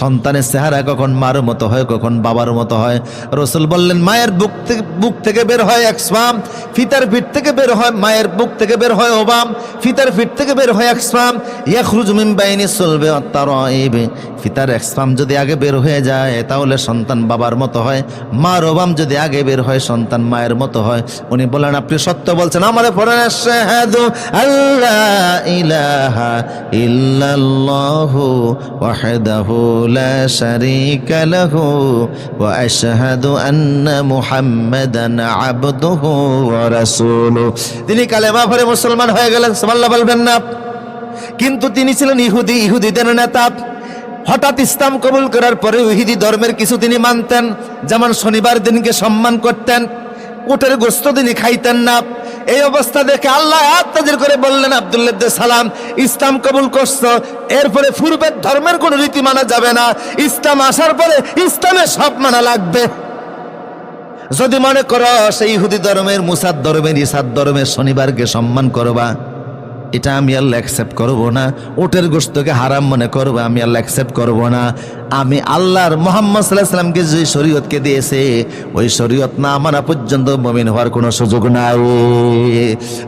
সন্তানের চেহারা কখন মার মতো হয়, কখন বাবার মতো হয়। রসুল বললেন, মায়ের বুক থেকে বুক থেকে বের হয় এক স্পাম ফিতার ফিট থেকে বের হয়, মায়ের বুক থেকে বের হয় ওবাম, ফিতার ফিট থেকে বের হয় এক স্পাম ইয়াখরুজ মিন বাইনি চলবে অত্যারবে ফিতার এক স্পাম যদি আগে বের হয়ে যায়, তাহলে সন্তান বাবার মতো হয়। মার ওবাম যদি আগে বের হয়, সন্তান মায়ের মতো হয়। উনি বলেন আপনি সত্য বলছেন, আমারে পড়েন আল্লাহ ইলাহা ইল্লাল্লাহু ওয়াহদাহু। লাহু ওয়া আশহাদু আন্না মুহাম্মাদান আবদুহু ওয়া রাসূলুহু তিনি কালেমা পড়ে মুসলমান হয়ে গেলেন, সুবহানাল্লাহ বলবেন না। কিন্তু তিনি ছিলেন ইহুদি, ইহুদিদের নেতা। হঠাৎ ইসলাম কবুল করার পরে ইহুদি ধর্মের কিছু তিনি মানতেন। যেমন শনিবার দিনকে সম্মান করতেন, উটের গোস্ত তিনি খাইতেন না। এই অবস্থা দেখে আল্লাহ আত্মাদের করে বললেন, আবদুল্লাহ সালাম, ইসলাম কবুল করছ। এরপরে পূর্বের ধর্মের কোনো রীতি মানা যাবে না। ইসলাম আসার পরে ইসলামের সব মানা লাগবে। যদি মনে করো, সেই ইহুদি ধর্মের মুসাদ ধর্মের ইসাদ ধর্মের শনিবারকে সম্মান করবা। এটা আমি আল্লাহ অ্যাকসেপ্ট করব না। ওটের গোস্তকে হারাম মনে করব, আমি আল্লাহ অ্যাকসেপ্ট করব না। আমি আল্লাহর মোহাম্মদ সাল্লাহ সাল্লামকে যে শরীয়তকে দিয়েছে, ওই শরীয়ত না মানা পর্যন্ত মমিন হওয়ার কোনো সুযোগ নাই।